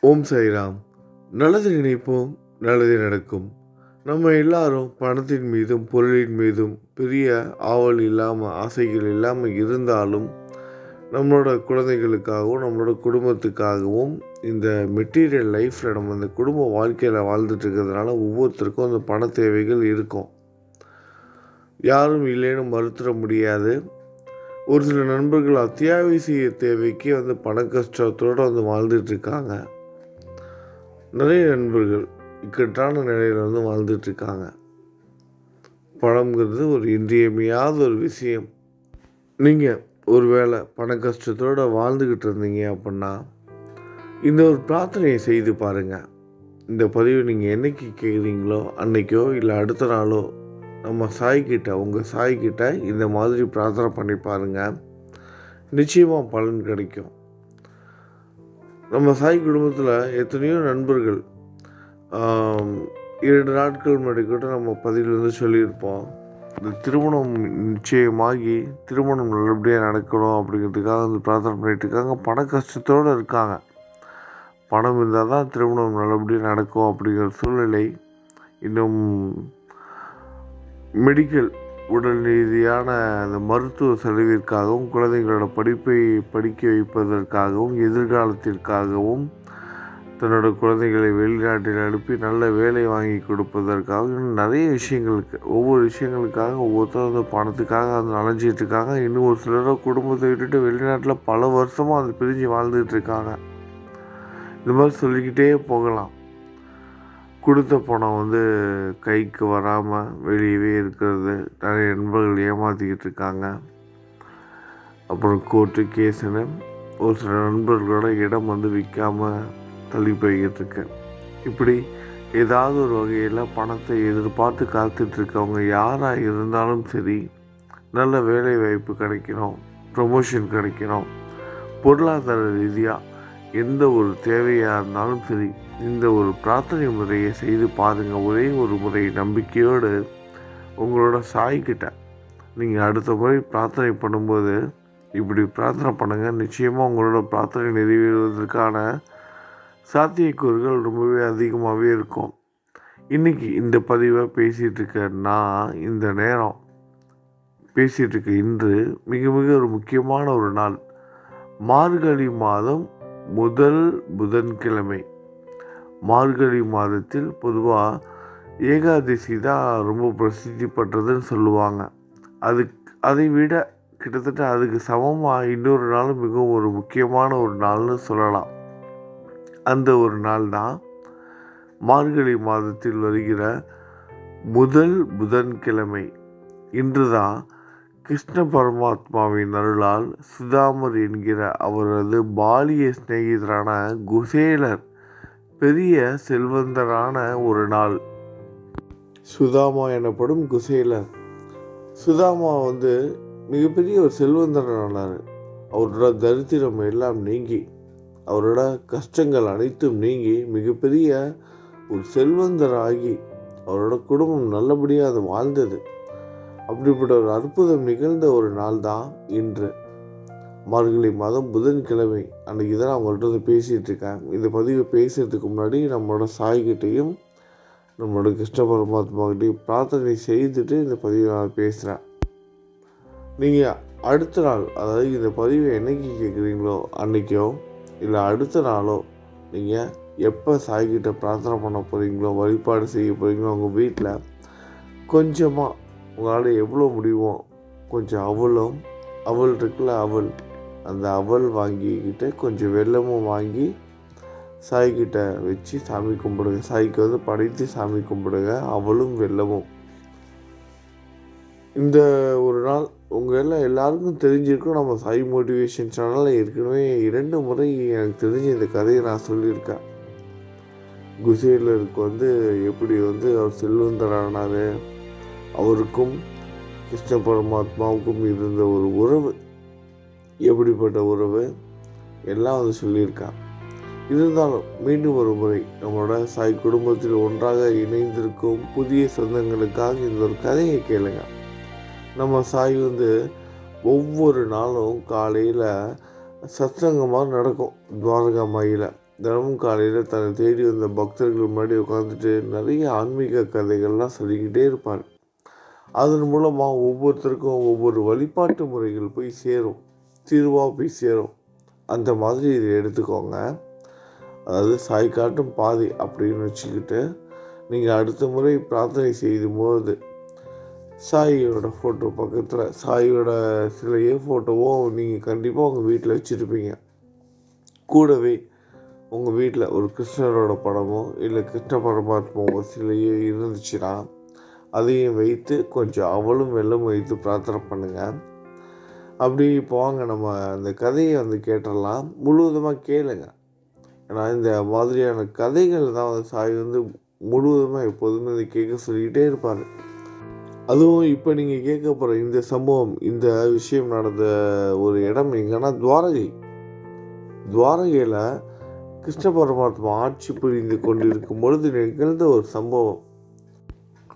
ஓம் சாய்ராம். நல்லது நினைப்போம் நல்லது நடக்கும். நம்ம எல்லாரும் பணத்தின் மீதும் பொருளின் மீதும் பெரிய ஆவல் இல்லாமல் ஆசைகள் இல்லாமல் இருந்தாலும் நம்மளோட குழந்தைகளுக்காகவும் நம்மளோட குடும்பத்துக்காகவும் இந்த மெட்டீரியல் லைஃப்பில் நம்ம இந்த குடும்ப வாழ்க்கையில் வாழ்ந்துட்டுருக்கிறதுனால ஒவ்வொருத்தருக்கும் அந்த பண தேவைகள் இருக்கும். யாரும் இல்லைன்னு மறுத்துட முடியாது. ஒரு சில நண்பர்கள் அத்தியாவசிய தேவைக்கு வந்து பண கஷ்டத்தோடு வந்து வாழ்ந்துட்டு இருக்காங்க நிறைய நண்பர்கள் இக்கட்டான நிலையில் வந்து வாழ்ந்துட்டுருக்காங்க பணம்ங்கிறது ஒரு இன்றியமையாத ஒரு விஷயம். நீங்கள் ஒருவேளை பண கஷ்டத்தோடு வாழ்ந்துக்கிட்டு இருந்தீங்க அப்படின்னா இந்த ஒரு பிரார்த்தனையை செய்து பாருங்கள் இந்த பதிவு நீங்கள் என்னைக்கு கேட்குறீங்களோ அன்னைக்கோ இல்லை அடுத்த நாளோ நம்ம சாய்கிட்ட உங்கள் சாய்கிட்ட இந்த மாதிரி பிரார்த்தனை பண்ணி பாருங்கள் நிச்சயமாக பலன் கிடைக்கும். நம்ம சாய் குடும்பத்தில் எத்தனையோ நண்பர்கள் இரண்டு நாட்கள் முன்னாடி கூட நம்ம பதிவில் வந்து சொல்லியிருப்போம். இந்த திருமணம் நிச்சயமாகி திருமணம் நல்லபடியாக நடக்கணும் அப்படிங்கிறதுக்காக வந்து பிரார்த்தனை பண்ணிட்டு இருக்காங்க பண கஷ்டத்தோடு இருக்காங்க. பணம் இருந்தால் தான் திருமணம் நல்லபடியாக நடக்கும் அப்படிங்கிற சூழ்நிலை இன்னும் மெடிக்கல் உடல் ரீதியான அந்த மருத்துவ செலவிற்காகவும் குழந்தைங்களோட படிப்பை படிக்க வைப்பதற்காகவும் எதிர்காலத்திற்காகவும் தன்னோட குழந்தைகளை வெளிநாட்டில் அனுப்பி நல்ல வேலை வாங்கி கொடுப்பதற்காக இன்னும் நிறைய விஷயங்களுக்கு ஒவ்வொரு விஷயங்களுக்காக ஒவ்வொருத்தரும் அந்த பணத்துக்காக அந்த அலைஞ்சிட்டு இருக்காங்க இன்னும் ஒரு சிலரோ குடும்பத்தை விட்டுட்டு வெளிநாட்டில் பல வருஷமாக அது பிரிஞ்சு வாழ்ந்துட்டு இருக்காங்க. இந்த மாதிரி சொல்லிக்கிட்டே போகலாம். கொடுத்த பணம் வந்து கைக்கு வராமல் வெளியவே இருக்கிறது. நிறைய நண்பர்கள் ஏமாற்றிக்கிட்டு இருக்காங்க. அப்புறம் கோர்ட்டு கேஸுன்னு ஒரு சில நண்பர்களோட இடம் வந்து விற்காம தள்ளி போய்கிட்டு இருக்கேன் இப்படி ஏதாவது ஒரு வகையில் பணத்தை எதிர்பார்த்து காத்துட்ருக்கவங்க யாராக இருந்தாலும் சரி நல்ல வேலை வாய்ப்பு கிடைக்கணும் ப்ரொமோஷன் கிடைக்கணும். பொருளாதார ரீதியாக எந்த ஒரு தேவையாக இருந்தாலும் சரி இந்த ஒரு பிரார்த்தனை முறையை செய்து பாருங்கள் ஒரே ஒரு முறை நம்பிக்கையோடு உங்களோட சாய்கிட்ட நீங்கள் அடுத்த முறை பிரார்த்தனை பண்ணும்போது இப்படி பிரார்த்தனை பண்ணுங்கள் நிச்சயமாக உங்களோட பிரார்த்தனை நிறைவேறுவதற்கான சாத்தியக்கூறுகள் ரொம்பவே அதிகமாகவே இருக்கும். இன்றைக்கி இந்த பதிவை பேசிகிட்டு இருக்க நான் இந்த நேரம் பேசிகிட்டு இருக்க இன்று மிக மிக ஒரு முக்கியமான ஒரு நாள். மார்கழி மாதம் முதல் புதன்கிழமை. மார்கழி மாதத்தில் பொதுவாக ஏகாதசி தான் ரொம்ப பிரசித்தி பெற்றதுன்னு சொல்லுவாங்க. அது அதை விட கிட்டத்தட்ட அதுக்கு சமமாக இன்னொரு நாள் மிகவும் ஒரு முக்கியமான ஒரு நாள்னு சொல்லலாம். அந்த ஒரு நாள் தான் மார்கழி மாதத்தில் வருகிற முதல் புதன்கிழமை. இன்று தான் கிருஷ்ண பரமாத்மாவின் அருளால் சுதாமர் என்கிற அவரது பாலிய சிநேகிதரான குசேலர் பெரிய செல்வந்தரான ஒரு நாள். சுதாமா எனப்படும் குசேலர். சுதாமா வந்து மிகப்பெரிய ஒரு செல்வந்தரானார் அவரோட தரித்திரம் எல்லாம் நீங்கி அவரோட கஷ்டங்கள் அனைத்தும் நீங்கி மிகப்பெரிய ஒரு செல்வந்தராகி அவரோட குடும்பம் நல்லபடியாக அது வாழ்ந்தது. அப்படிப்பட்ட ஒரு அற்புதம் நிகழ்ந்த ஒரு நாள் தான் இன்று. மார்கழி மாதம் புதன்கிழமை அன்றைக்கி தான் நான் உங்கள்கிட்ட வந்து பேசிகிட்டு இருக்கேன் இந்த பதிவை பேசுகிறதுக்கு முன்னாடி நம்மளோட சாய்கிட்டையும் நம்மளோட கிருஷ்ண பரமாத்மாக்கிட்டையும் பிரார்த்தனை செய்துட்டு இந்த பதிவை நான் பேசுகிறேன். நீங்கள் அடுத்த நாள் அதாவது இந்த பதிவை என்னைக்கு கேட்குறீங்களோ அன்றைக்கோ இல்லை அடுத்த நாளோ நீங்கள் எப்போ சாய்கிட்ட பிரார்த்தனை பண்ண போகிறீங்களோ வழிபாடு செய்ய போகிறீங்களோ உங்கள் வீட்டில் கொஞ்சமாக உங்களால் எவ்வளோ முடியுமோ கொஞ்சம் அவளும் அவள் இருக்குல்ல அவள் அந்த அவல் வாங்கிக்கிட்டு கொஞ்சம் வெல்லமும் வாங்கி சாய்கிட்ட வச்சு சாமி கும்பிடுங்க. சாய்க்கு வந்து படைத்து சாமி கும்பிடுங்க. அவளும் வெல்லமும். இந்த ஒரு நாள் உங்கள் எல்லாம் எல்லாருக்கும் தெரிஞ்சிருக்கும். நம்ம சாய் மோட்டிவேஷன் சேனலில் ஏற்கனவே இரண்டு முறை எனக்கு தெரிஞ்ச இந்த கதையை நான் சொல்லியிருக்கேன். குசேலருக்கு வந்து எப்படி வந்து அவர் செல்வந்தரானார் அவருக்கும் கிருஷ்ண பரமாத்மாவுக்கும் இருந்த ஒரு உறவு எப்படிப்பட்ட உறவு? எல்லாம் வந்து சொல்லியிருக்கான் இருந்தாலும் மீண்டும் ஒரு முறை நம்மளோட சாய் குடும்பத்தில் ஒன்றாக இணைந்திருக்கும் புதிய சொந்தங்களுக்காக இந்த ஒரு கதையை கேளுங்க. நம்ம சாய் வந்து ஒவ்வொரு நாளும் காலையில் சத்சங்கமாக நடக்கும். துவாரகா மாயில். தினமும் காலையில் தன்னை தேடி வந்த பக்தர்கள் முன்னாடி உட்காந்துட்டு நிறைய ஆன்மீக கதைகள்லாம் சொல்லிக்கிட்டே இருப்பார். அதன் மூலமாக ஒவ்வொருத்தருக்கும் ஒவ்வொரு வழிபாட்டு முறைகள் போய் சேரும். தீர்வாக போய் சேரும் அந்த மாதிரி இதை எடுத்துக்கோங்க. அதாவது சாய் காட்டும் பாதி அப்படின்னு வச்சுக்கிட்டு நீங்கள் அடுத்த முறை பிரார்த்தனை செய்யும் போது சாயியோட ஃபோட்டோ பக்கத்தில் சாயியோட சிலையோ ஃபோட்டோவோ நீங்கள் கண்டிப்பாக உங்கள் வீட்டில் வச்சுருப்பீங்க. கூடவே உங்கள் வீட்டில் ஒரு கிருஷ்ணரோட படமோ இல்லை கிருஷ்ண பரமாத்மாவோ சிலையோ இருந்துச்சுன்னா அதையும் வைத்து கொஞ்சம் அவளும் வெள்ளம் வைத்து பிரார்த்தனை பண்ணுங்கள் அப்படி போவாங்க நம்ம அந்த கதையை வந்து கேட்டுடலாம். முழுவதுமாக கேளுங்க. ஏன்னா இந்த மாதிரியான கதைகள் தான் வந்து சாய் வந்து முழுவதுமாக எப்போதுமே அதை கேட்க சொல்லிக்கிட்டே இருப்பார். அதுவும் இப்போ நீங்கள் கேட்க போகிற இந்த சம்பவம் இந்த விஷயம் நடந்த ஒரு இடம் எங்கன்னா துவாரகை. துவாரகையில் கிருஷ்ண பரமாத்மா ஆட்சி புரிந்து கொண்டிருக்கும் பொழுது நிகழ்ந்த ஒரு சம்பவம்.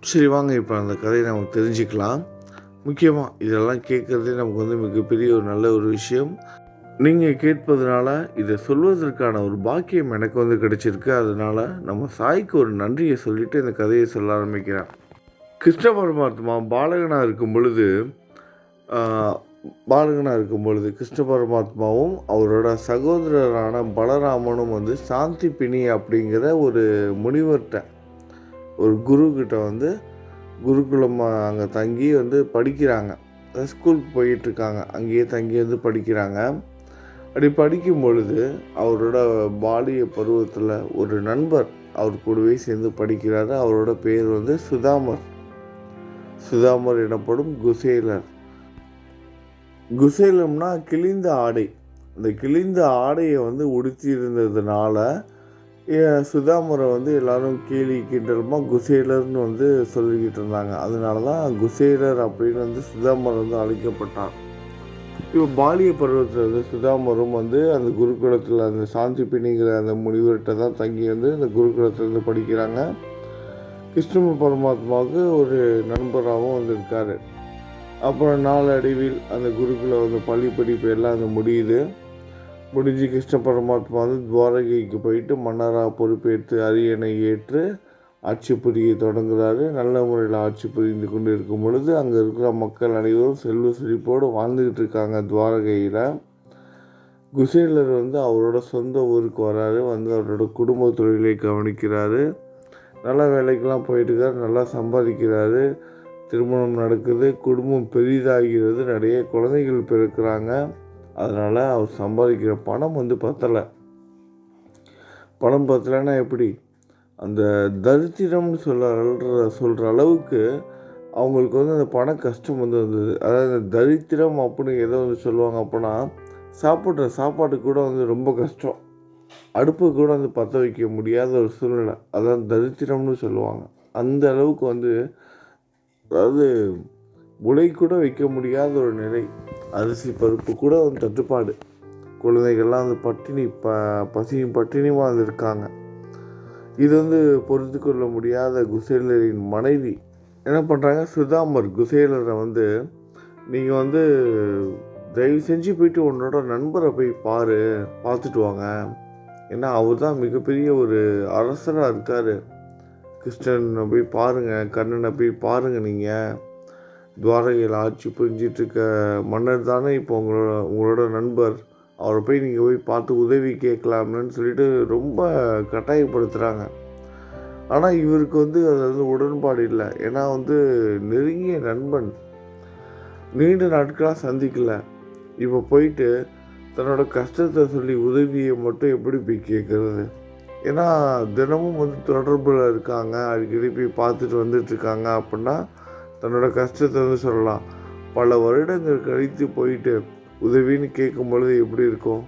சரி வாங்க இப்போ அந்த கதையை நம்ம தெரிஞ்சுக்கலாம். முக்கியமாக இதெல்லாம் கேட்குறதே நமக்கு வந்து மிகப்பெரிய ஒரு நல்ல ஒரு விஷயம். நீங்கள் கேட்பதனால இதை சொல்வதற்கான ஒரு பாக்கியம் எனக்கு வந்து கிடைச்சிருக்கு. அதனால் நம்ம சாய்க்கு ஒரு நன்றியை சொல்லிவிட்டு இந்த கதையை சொல்ல ஆரம்பிக்கிறேன். கிருஷ்ண பரமாத்மா பாலகனாக இருக்கும் பொழுது பாலகனாக இருக்கும் பொழுது கிருஷ்ண பரமாத்மாவும் அவரோட சகோதரரான பலராமனும் வந்து சாந்தி பிணி அப்படிங்கிற ஒரு முனிவர்கிட்ட ஒரு குரு வந்து குருகுலம் அங்கே தங்கி வந்து படிக்கிறாங்க. ஸ்கூலுக்கு போயிட்டுருக்காங்க. அங்கேயே தங்கி வந்து படிக்கிறாங்க. அப்படி படிக்கும் பொழுது அவரோட பாலிய பருவத்தில் ஒரு நண்பர் அவர் கூடவே சேர்ந்து படிக்கிறாரு. அவரோட பேர் வந்து சுதாமர். சுதாமர் எனப்படும் குசேலர். குசேலம்னா கிழிந்த ஆடை. அந்த கிழிந்த ஆடையை வந்து உடுத்தியிருந்ததுனால சுதாமரை வந்து எல்லாரும் கேலி கிண்டலுமா குசேலர்னு வந்து சொல்லிக்கிட்டு இருந்தாங்க. அதனால தான் குசேலர் அப்படின்னு வந்து சுதாமர் வந்து அழைக்கப்பட்டார். இப்போ பாலிய பருவத்தில் வந்து சுதாமரும் வந்து அந்த குருகுலத்தில் அந்த சாந்தி பிணிங்கிற அந்த முனிவர்கிட்ட தான் தங்கி வந்து அந்த குருகுலத்தில் இருந்து படிக்கிறாங்க. கிருஷ்ண பரமாத்மாவுக்கு ஒரு நண்பராகவும் வந்து இருக்கார் அப்புறம் நாளடைவில் அந்த குருகுல வந்து பள்ளி படிப்பு எல்லாம் வந்து முடியுது. முடிஞ்சு கிருஷ்ண பரமாத்மா வந்து துவாரகைக்கு போயிட்டு மன்னராக பொறுப்பேற்று அரியணை ஏற்று ஆட்சி புரிய தொடங்குறாரு. நல்ல முறையில் ஆட்சி புரிந்து கொண்டு இருக்கும் பொழுது அங்கே இருக்கிற மக்கள் அனைவரும் செல்வ செழிப்போடு வாழ்ந்துக்கிட்டு இருக்காங்க துவாரகையில். குசேலர் வந்து அவரோட சொந்த ஊருக்கு வராரு. வந்து அவரோட குடும்ப தொழிலை கவனிக்கிறாரு. நல்ல வேலைக்கெல்லாம் போயிட்டுருக்காரு. நல்லா சம்பாதிக்கிறாரு. திருமணம் நடக்குது. குடும்பம் பெரிதாகிறது. நிறைய குழந்தைகள் பிறக்கிறாங்க. அதனால் அவர் சம்பாதிக்கிற பணம் வந்து பத்தலை. பணம் பத்தலைன்னா எப்படி? அந்த தரித்திரம்னு சொல்ல சொல்கிற அளவுக்கு அவங்களுக்கு வந்து அந்த பண கஷ்டம் வந்து வந்தது. அதாவது அந்த தரித்திரம் அப்படின்னு எதை வந்து சொல்லுவாங்க அப்படின்னா சாப்பிட்ற சாப்பாடு கூட வந்து ரொம்ப கஷ்டம். அடுப்பு கூட வந்து பற்ற வைக்க முடியாத ஒரு சூழ்நிலை. அதான் தரித்திரம்னு சொல்லுவாங்க. அந்த அளவுக்கு வந்து அதாவது உலை கூட வைக்க முடியாத ஒரு நிலை. அரிசி பருப்பு கூட வந்து தட்டுப்பாடு. குழந்தைகள்லாம் அந்த பட்டினி ப பசியும் பட்டினியும் வந்து இருக்காங்க இது வந்து பொறுத்து கொள்ள முடியாத குசேலரின் மனைவி. என்ன பண்ணுறாங்க சுதாமர் குசேலரை வந்து நீங்கள் வந்து தயவு செஞ்சு போயிட்டு உன்னோட நண்பரை போய் பாரு பார்த்துட்டு வாங்க. ஏன்னா அவர் தான் மிகப்பெரிய ஒரு அரசராக இருக்கார். கிருஷ்ணனை போய் பாருங்கள் கண்ணனை போய் பாருங்கள் நீங்கள் துவாரகையில் ஆட்சி புரிஞ்சிட்டு இருக்க மன்னர் தானே இப்போ உங்களோட உங்களோட நண்பர். அவரை போய் நீங்கள் போய் பார்த்து உதவி கேட்கலாம்னு சொல்லிட்டு ரொம்ப கட்டாயப்படுத்துகிறாங்க ஆனால் இவருக்கு வந்து அது வந்து உடன்பாடு இல்லை. ஏன்னா வந்து நெருங்கிய நண்பன். நீண்ட நாட்களாக சந்திக்கல. இப்போ போயிட்டு தன்னோட கஷ்டத்தை சொல்லி உதவியை மட்டும் எப்படி போய் கேட்குறது? ஏன்னா தினமும் வந்து தொடர்பில் இருக்காங்க. அடிக்கடி போய் பார்த்துட்டு வந்துட்டுருக்காங்க அப்படின்னா தன்னோட கஷ்டத்தை வந்து சொல்லலாம். பல வருடங்கள் கழித்து போயிட்டு உதவின்னு கேட்கும் பொழுது எப்படி இருக்கும்?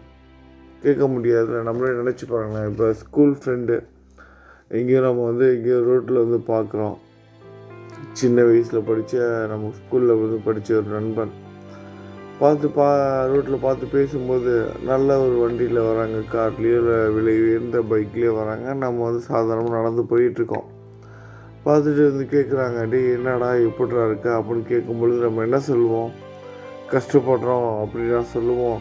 கேட்க முடியாதுல நம்மளே நினச்சி பாருங்களேன். இப்போ ஸ்கூல் ஃப்ரெண்டு எங்கேயோ நம்ம வந்து எங்கேயோ ரோட்டில் வந்து பார்க்குறோம். சின்ன வயசில் படித்த நம்ம ஸ்கூலில் வந்து படித்த ஒரு நண்பன். பார்த்து பா ரோட்டில் பார்த்து பேசும்போது நல்ல ஒரு வண்டியில் வராங்க. கார்லேயோ இல்லை விலை உயர்ந்த பைக்லேயோ வராங்க. நம்ம வந்து சாதாரணமாக நடந்து போயிட்டுருக்கோம் பார்த்துட்டு வந்து கேட்குறாங்க டே என்னடா எப்படிடா இருக்கு? அப்படின்னு கேட்கும்பொழுது நம்ம என்ன சொல்லுவோம்? கஷ்டப்படுறோம் அப்படின்னா சொல்லுவோம்.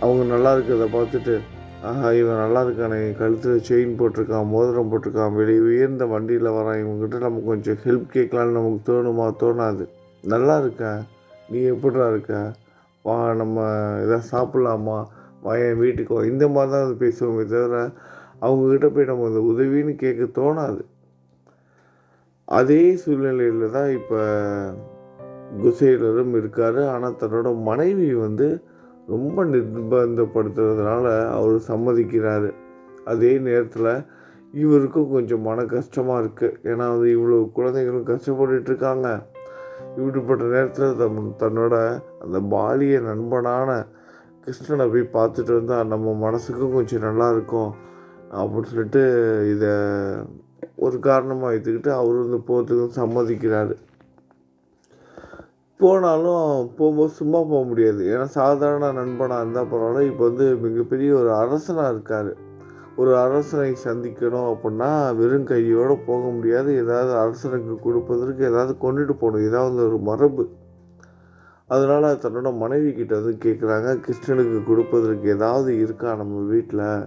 அவங்க நல்லா இருக்கிறத பார்த்துட்டு ஆஹா இவன் நல்லா இருக்கானே கழுத்தில் செயின் போட்டிருக்கான் மோதிரம் போட்டிருக்கான் வெளியே உயர்ந்த வண்டியில் வரான் இவங்ககிட்ட நம்ம கொஞ்சம் ஹெல்ப் கேட்கலான்னு நமக்கு தோணுமா? தோணாது. நல்லா இருக்க. நீ எப்படிடா இருக்க? வா நம்ம எதாவது சாப்பிட்லாமா? வா என் வீட்டுக்கு வா. இந்த மாதிரி தான் அது பேசுவோமே தவிர அவங்கக்கிட்ட போய் நம்ம அந்த உதவின்னு கேட்க தோணாது. அதே சூழ்நிலையில் தான் இப்போ குசேலரும் இருக்கார். ஆனால் தன்னோட மனைவி வந்து ரொம்ப நிர்பந்தப்படுத்துறதுனால அவர் சம்மதிக்கிறாரு. அதே நேரத்தில் இவருக்கும் கொஞ்சம் மன கஷ்டமாக இருக்குது ஏன்னா வந்து இவ்வளோ குழந்தைகளும் கஷ்டப்பட்டுட்டு இருக்காங்க. இப்படிப்பட்ட நேரத்தில் தம் தன்னோட அந்த பாலிய நண்பனான கிருஷ்ணனை போய் பார்த்துட்டு வந்தால் நம்ம மனசுக்கும் கொஞ்சம் நல்லா இருக்கும். அப்படின்னு சொல்லிட்டு இதை ஒரு காரணமாக எடுத்துக்கிட்டு அவர் வந்து போகிறதுக்கு சம்மதிக்கிறாரு. போனாலும் போகும்போது சும்மா போக முடியாது. ஏன்னா சாதாரண நண்பனாக இருந்தால் பரவாயில்ல. இப்போ வந்து மிகப்பெரிய ஒரு அரசனாக இருக்கார். ஒரு அரசனை சந்திக்கணும் அப்படின்னா வெறும் கையோடு போக முடியாது. ஏதாவது அரசனுக்கு கொடுப்பதற்கு ஏதாவது கொண்டுட்டு போகணும். ஏதாவது ஒரு மரபு. அதனால் தன்னோட மனைவி கிட்ட வந்து கேட்குறாங்க கிருஷ்ணனுக்கு கொடுப்பதற்கு ஏதாவது இருக்கா நம்ம வீட்டில்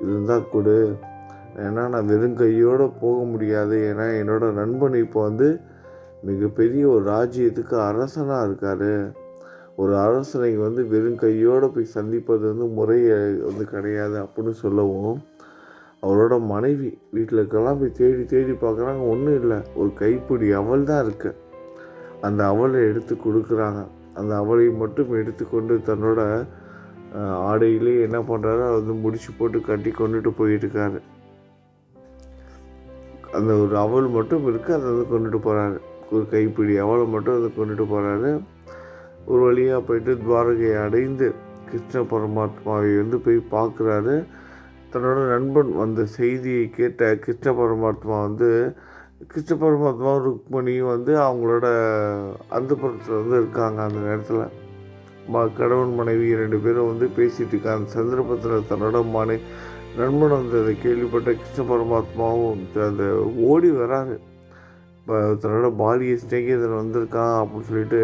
இருந்தால் கொடு. ஏன்னா நான் வெறும் கையோடு போக முடியாது. ஏன்னா என்னோடய நண்பன் இப்போ வந்து மிகப்பெரிய ஒரு ராஜ்யத்துக்கு அரசனாக இருக்கார். ஒரு அரசனை வந்து வெறும் கையோடு போய் சந்திப்பது வந்து முறை வந்து கிடையாது அப்படின்னு சொல்லவும் அவரோட மனைவி வீட்டில் இருக்கலாம் போய் தேடி தேடி பார்க்குறாங்க. ஒன்றும் இல்லை. ஒரு கைப்பிடி அவள் தான் இருக்கு. அந்த அவலை எடுத்து கொடுக்குறாங்க. அந்த அவளை மட்டும் எடுத்துக்கொண்டு தன்னோட ஆடையிலே என்ன பண்ணுறாரு அதை வந்து முடிச்சு போட்டு கட்டி கொண்டுட்டு போயிட்டுருக்காரு அந்த ஒரு அவல் மட்டும் இருக்குது அதை வந்து கொண்டுட்டு போகிறாரு ஒரு கைப்பிடி அவலை மட்டும் அதை கொண்டுட்டு போகிறாரு ஒரு வழியாக போயிட்டு துவாரகையை அடைந்து கிருஷ்ண பரமாத்மாவை வந்து போய் பார்க்குறாரு. தன்னோட நண்பன் வந்த செய்தியை கேட்ட கிருஷ்ண பரமாத்மா வந்து கிருஷ்ண பரமாத்மா ருக்மணியும் வந்து அவங்களோட அந்த வந்து இருக்காங்க அந்த நேரத்தில். ம கணவன் மனைவி ரெண்டு பேரும் வந்து பேசிகிட்டு இருக்காங்க. அந்த சந்தர்ப்பத்தில் தன்னோட மனை நண்பன் வந்து அதை கேள்விப்பட்ட கிருஷ்ண பரமாத்மாவும் அந்த ஓடி வராரு. இப்போ தன்னோட பாலிய சிநேகிதன் வந்திருக்கான் அப்படின்னு சொல்லிட்டு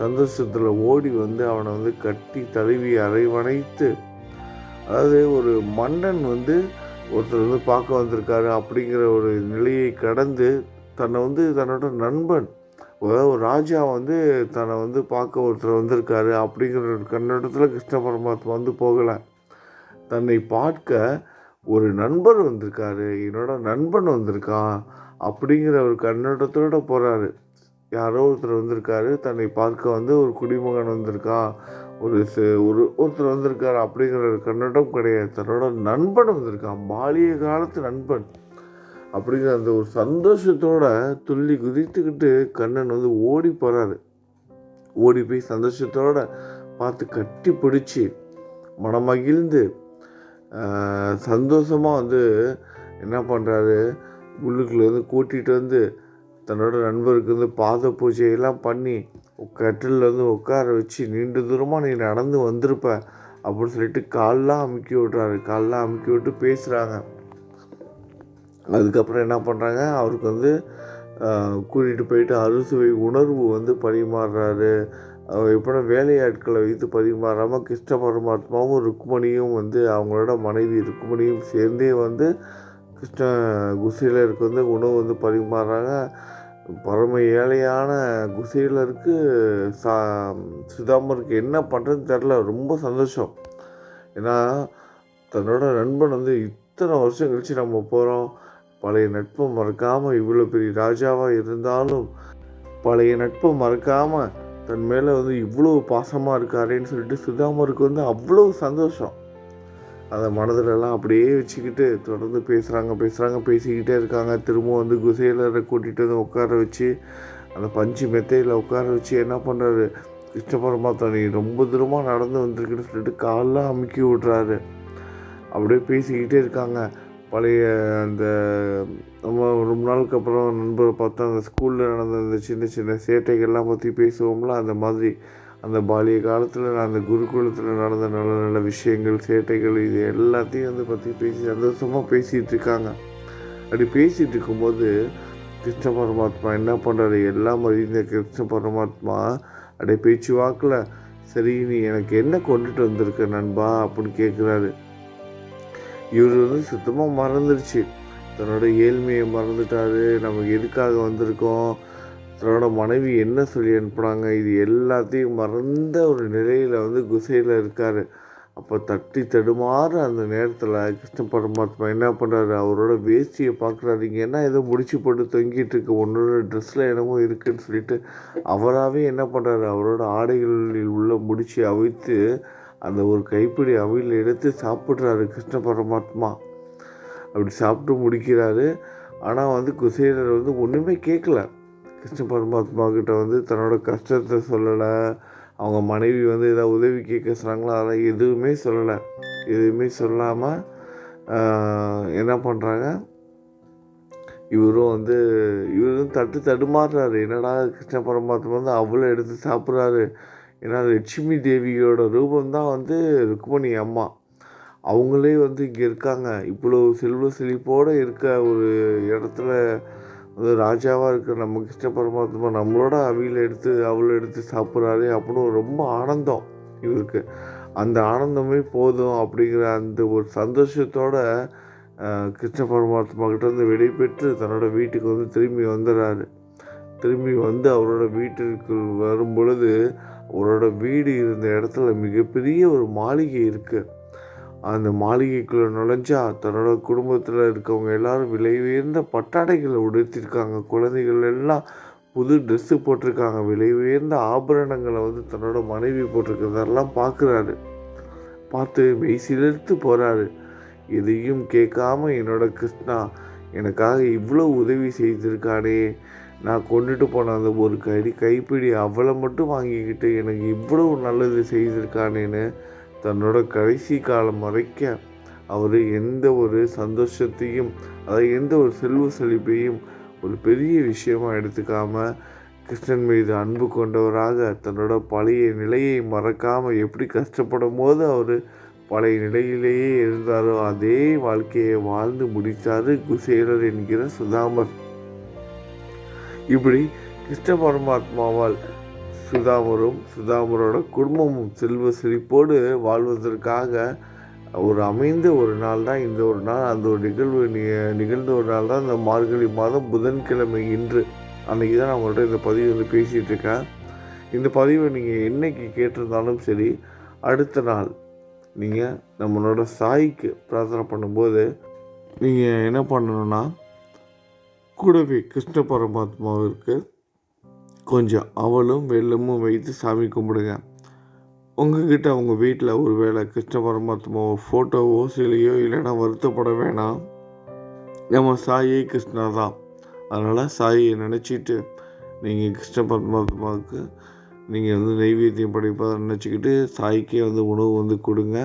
சந்தோஷத்தில் ஓடி வந்து அவனை வந்து கட்டி தழுவி அரைவணைத்து அதாவது ஒரு மன்னன் வந்து ஒருத்தர் வந்து பார்க்க வந்திருக்காரு அப்படிங்கிற ஒரு நிலையை கடந்து தன்னை வந்து தன்னோட நண்பன் அதாவது ஒரு ராஜா வந்து தன்னை வந்து பார்க்க ஒருத்தர் வந்திருக்காரு அப்படிங்கிற ஒரு கண்ணோட்டத்தில் கிருஷ்ண பரமாத்மா வந்து போகலை. தன்னை பார்க்க ஒரு நண்பர் வந்திருக்காரு. என்னோட நண்பன் வந்திருக்கான் அப்படிங்கிற ஒரு கண்ணோட்டத்தோட போகிறாரு யாரோ ஒருத்தர் வந்திருக்காரு. தன்னை பார்க்க வந்து ஒரு குடிமகன் வந்திருக்கான். ஒரு ஒரு ஒருத்தர் வந்திருக்காரு அப்படிங்கிற ஒரு கண்ணோட்டம் கிடையாது. தன்னோட நண்பன் வந்திருக்கான். பாலிய காலத்து நண்பன் அப்படிங்கிற அந்த ஒரு சந்தோஷத்தோட துள்ளி குதித்துக்கிட்டு கண்ணன் வந்து ஓடி போகிறாரு ஓடி போய் சந்தோஷத்தோட பார்த்து கட்டி பிடிச்சி மனமகிழ்ந்து சந்தோஷமாக வந்து என்ன பண்ணுறாரு உள்ளுக்குள்ளேருந்து கூட்டிகிட்டு வந்து தன்னோட நண்பருக்கு வந்து பாத பூஜையெல்லாம் பண்ணி கட்டிலேருந்து வந்து உட்கார வச்சு நீண்ட தூரமாக நீ நடந்து வந்திருப்ப அப்படின்னு சொல்லிட்டு கால்லாம் அமுக்கி விட்றாரு கால்லாம் அமுக்கி விட்டு பேசுகிறாங்க அதுக்கப்புறம் என்ன பண்ணுறாங்க அவருக்கு வந்து கூட்டிகிட்டு போயிட்டு அறுசுவை உணர்வு வந்து பரிமாறுறாரு. அவர் எப்படின்னா வேலையாட்களை வைத்து பரிமாறாமல் கிருஷ்ண பரமாத்மாவும் ருக்மணியும் வந்து அவங்களோட மனைவி ருக்மணியும் சேர்ந்தே வந்து கிருஷ்ண குசேலருக்கு வந்து உணவு வந்து பரிமாறுறாங்க பரம ஏழையான குசேலருக்கு சா சுதாமருக்கு என்ன பண்ணுறதுன்னு தெரில ரொம்ப சந்தோஷம். ஏன்னா தன்னோட நண்பன் வந்து இத்தனை வருஷம் கழிச்சு நம்ம போகிறோம் பழைய நட்பை மறக்காமல் இவ்வளோ பெரிய ராஜாவாக இருந்தாலும் பழைய நட்பை மறக்காமல் தன் மேலே வந்து இவ்வளோ பாசமாக இருக்காரேன்னு சொல்லிட்டு சுதாமருக்கு வந்து அவ்வளோ சந்தோஷம். அதை மனதிலெல்லாம் அப்படியே வச்சுக்கிட்டு தொடர்ந்து பேசுகிறாங்க பேசுகிறாங்க பேசிக்கிட்டே இருக்காங்க. திரும்பவும் வந்து குசையில் கூட்டிகிட்டு வந்து உட்கார வச்சு அந்த பஞ்சு மெத்தையில் உட்கார வச்சு என்ன பண்ணுறாரு கிருஷ்ண பரமாத்மா நீ ரொம்ப தூரமாக நடந்து வந்திருக்குன்னு சொல்லிட்டு காலெலாம் அமுக்கி விட்றாரு. அப்படியே பேசிக்கிட்டே இருக்காங்க. பழைய அந்த நம்ம ரொம்ப நாளுக்கு அப்புறம் நண்பரை பார்த்தா அந்த ஸ்கூலில் நடந்த அந்த சின்ன சின்ன சேட்டைகள்லாம் பற்றி பேசுவோம்ல அந்த மாதிரி. அந்த பாலிய காலத்தில் அந்த குருகுலத்தில் நடந்த நல்ல நல்ல விஷயங்கள் சேட்டைகள் இது எல்லாத்தையும் வந்து பற்றி பேசி சந்தோஷமாக பேசிகிட்டு இருக்காங்க. அப்படி பேசிகிட்டு இருக்கும்போது கிருஷ்ண பரமாத்மா என்ன பண்ணுறாரு எல்லாம் அறிந்த கிருஷ்ண பரமாத்மா அப்படியே பேச்சு வாக்கில் சரி நீ எனக்கு என்ன கொண்டுட்டு வந்திருக்க நண்பா? அப்படின்னு கேட்குறாரு இவர் வந்து சுத்தமாக மறந்துடுச்சு தன்னோட ஏழ்மையை மறந்துட்டாரு. நமக்கு எதுக்காக வந்திருக்கோம்? தன்னோட மனைவி என்ன சொல்லி அனுப்புனாங்க? இது எல்லாத்தையும் மறந்த ஒரு நிலையில் வந்து குசையில் இருக்கார். அப்போ தட்டி தடுமாறு அந்த நேரத்தில் கிருஷ்ண பரமாத்மா என்ன பண்ணுறாரு அவரோட வேஷ்டியை பார்க்குறாருங்க ஏன்னா ஏதோ முடிச்சு போட்டு தொங்கிட்டு இருக்கு. உன்னோட ட்ரெஸ்ஸில் என்னமோ இருக்குன்னு சொல்லிட்டு அவராகவே என்ன பண்ணுறாரு அவரோட ஆடைகளில் உள்ள முடிச்சு அவித்து அந்த ஒரு கைப்பிடி அவையில் எடுத்து சாப்பிட்றாரு கிருஷ்ண பரமாத்மா. அப்படி சாப்பிட்டு முடிக்கிறாரு. ஆனால் வந்து குசேரர் வந்து ஒன்றுமே கேட்கல கிருஷ்ண பரமாத்மா கிட்ட வந்து தன்னோட கஷ்டத்தை சொல்லலை. அவங்க மனைவி வந்து ஏதாவது உதவி கேட்க சொன்னாங்களோ? அதெல்லாம் எதுவுமே சொல்லலை. எதுவுமே சொல்லாமல் என்ன பண்ணுறாங்க இவரும் வந்து இவரும் தட்டு தடுமாறுறாரு. என்னடா கிருஷ்ண பரமாத்மா வந்து அவ்வளோ எடுத்து சாப்பிட்றாரு? ஏன்னா லட்சுமி தேவியோட ரூபந்தான் வந்து ருக்மணி அம்மா. அவங்களே வந்து இங்கே இருக்காங்க. இவ்வளோ செல்வ செழிப்போடு இருக்க ஒரு இடத்துல வந்து ராஜாவாக இருக்கிற நம்ம கிருஷ்ண பரமாத்மா நம்மளோட அவியில் எடுத்து அவளை எடுத்து சாப்பிட்றாரு அப்படின்னு ரொம்ப ஆனந்தம் இவருக்கு. அந்த ஆனந்தமே போதும் அப்படிங்கிற அந்த ஒரு சந்தோஷத்தோட கிருஷ்ண பரமாத்மா கிட்டேருந்து விடை பெற்று தன்னோட வீட்டுக்கு வந்து திரும்பி வந்துடுறாரு திரும்பி வந்து அவரோட வீட்டிற்குள் வரும் பொழுது அவரோட வீடு இருந்த இடத்துல மிகப்பெரிய ஒரு மாளிகை இருக்குது அந்த மாளிகைக்குள்ளே நுழைஞ்சா தன்னோட குடும்பத்தில் இருக்கவங்க எல்லாரும் விலை உயர்ந்த பட்டாடைகளை உடுத்திருக்காங்க. குழந்தைகள் எல்லாம் புது ட்ரெஸ்ஸு போட்டிருக்காங்க. விலை உயர்ந்த ஆபரணங்களை வந்து தன்னோட மனைவி போட்டிருக்கிறதெல்லாம் பார்க்குறாரு. பார்த்து மெய்சிலிருத்து போகிறாரு எதையும் கேட்காம என்னோட கிருஷ்ணா எனக்காக இவ்வளோ உதவி செய்திருக்கானே நான் கொண்டுட்டு போன அந்த ஒரு கடி கைப்பிடி அவளை மட்டும் வாங்கிக்கிட்டு எனக்கு இவ்வளவு நல்லது செய்திருக்கானேன்னு தன்னோட கடைசி காலம் வரைக்க அவர் எந்த ஒரு சந்தோஷத்தையும் அதாவது எந்த ஒரு செல்வ செழிப்பையும் ஒரு பெரிய விஷயமாக எடுத்துக்காமல் கிருஷ்ணன் மீது அன்பு கொண்டவராக தன்னோட பழைய நிலையை மறக்காமல் எப்படி கஷ்டப்படும் போது அவர் பழைய நிலையிலேயே இருந்தாரோ அதே வாழ்க்கையை வாழ்ந்து முடித்தார் குசேலர் என்கிற சுதாமர். இப்படி கிருஷ்ண பரமாத்மாவால் சுதாமரும் சுதாமரோட குடும்பமும் செல்வ செழிப்போடு வாழ்வதற்காக ஒரு அமைந்த ஒரு நாள் தான் இந்த ஒரு நாள். அந்த ஒரு நிகழ்வு நிகழ்ந்த ஒரு நாள் தான் இந்த மார்கழி மாதம் புதன்கிழமை இன்று. அன்றைக்கி தான் நான் உங்கள்கிட்ட இந்த பதிவு வந்து பேசிகிட்டு இருக்கேன். இந்த பதிவை நீங்கள் என்னைக்கு கேட்டிருந்தாலும் சரி அடுத்த நாள் நீங்கள் நம்மளோட சாய்க்கு பிரார்த்தனை பண்ணும்போது நீங்கள் என்ன பண்ணணுன்னா கூடவே கிருஷ்ண பரமாத்மாவிற்கு கொஞ்சம் அவளும் வெள்ளமும் வைத்து சாமி கும்பிடுங்க. உங்ககிட்ட அவங்க வீட்டில் ஒரு வேளை கிருஷ்ண பரமாத்மாவோ ஃபோட்டோவோ சிலையோ இல்லைன்னா வருத்தப்பட வேணாம். நம்ம சாயே கிருஷ்ணா தான் அதனால் சாயை நினச்சிட்டு நீங்கள் கிருஷ்ண பரமாத்மாவுக்கு நீங்கள் வந்து நைவேத்தியம் படைப்பதை நினச்சிக்கிட்டு சாய்க்கே வந்து உணவு வந்து கொடுங்க.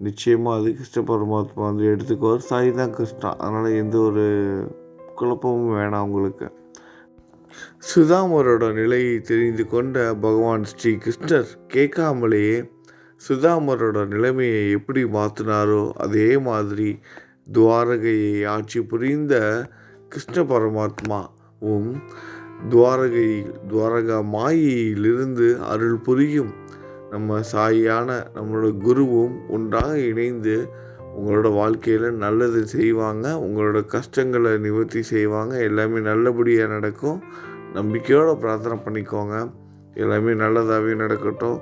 நிச்சயமாக அது கிருஷ்ண பரமாத்மா வந்து எடுத்துக்குவார். சாய் தான் கிருஷ்ணா. அதனால் எந்த ஒரு குழப்பமும் வேணாம் உங்களுக்கு. சுதாமரோட நிலையை தெரிந்து கொண்ட பகவான் ஸ்ரீ கிருஷ்ணர் கேட்காமலேயே சுதாமரோட நிலைமையை எப்படி மாற்றினாரோ அதே மாதிரி துவாரகையை ஆட்சி புரிந்த கிருஷ்ண பரமாத்மாவும் துவாரகையில் துவாரகா மாயையிலிருந்து அருள் புரியும் நம்ம சாயான நம்மளோட குருவும் ஒன்றாக இணைந்து உங்களோட வாழ்க்கையில் நல்லது செய்வாங்க. உங்களோட கஷ்டங்களை நிவர்த்தி செய்வாங்க. எல்லாமே நல்லபடியாக நடக்கும். நம்பிக்கையோடு பிரார்த்தனை பண்ணிக்கோங்க. எல்லாமே நல்லதாகவே நடக்கட்டும்.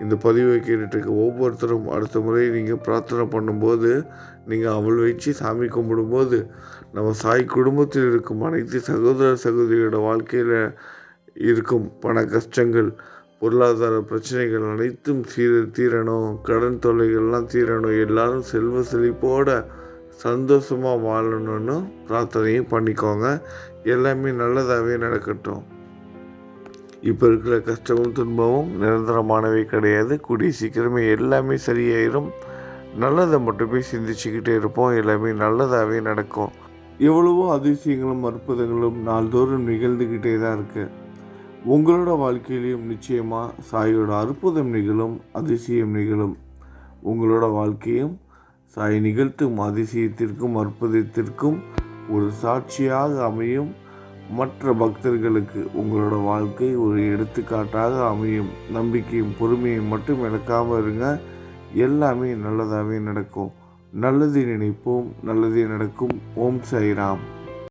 இந்த பதிவை கேட்டுட்டு ஒவ்வொருத்தரும் அடுத்த முறை நீங்கள் பிரார்த்தனை பண்ணும்போது நீங்கள் அவள் வச்சு சாமி கும்பிடும்போது நம்ம சாய் குடும்பத்தில் இருக்கும் அனைத்து சகோதர சகோதரியோட வாழ்க்கையில் இருக்கும் பண கஷ்டங்கள் பொருளாதார பிரச்சனைகள் அனைத்தும் சீர தீரணும். கடன் தொல்லைகள்லாம் தீரணும். எல்லாரும் செல்வ செழிப்போட சந்தோஷமாக வாழணும்னு பிரார்த்தனையும் பண்ணிக்கோங்க. எல்லாமே நல்லதாகவே நடக்கட்டும். இப்போ இருக்கிற கஷ்டமும் துன்பமும் நிரந்தரமானவை கிடையாது. கூடிய சீக்கிரமே எல்லாமே சரியாயிரும். நல்லதை மட்டுமே சிந்திச்சுக்கிட்டே இருப்போம். எல்லாமே நல்லதாகவே நடக்கும். எவ்வளவோ அதிசயங்களும் அற்புதங்களும் நாள்தோறும் நிகழ்ந்துக்கிட்டே தான் இருக்குது உங்களோட வாழ்க்கையிலையும் நிச்சயமாக சாயோட அற்புதம் நிகழும் அதிசயம் நிகழும். உங்களோட வாழ்க்கையும் சாய் நிகழ்த்தும் அதிசயத்திற்கும் அற்புதத்திற்கும் ஒரு சாட்சியாக அமையும். மற்ற பக்தர்களுக்கு உங்களோட வாழ்க்கை ஒரு எடுத்துக்காட்டாக அமையும். நம்பிக்கையும் பொறுமையும் மட்டும் இழக்காமல் இருங்க. எல்லாமே நல்லதாகவே நடக்கும். நல்லதை நினைப்போம் நல்லதே நடக்கும். ஓம் சாய்ராம்.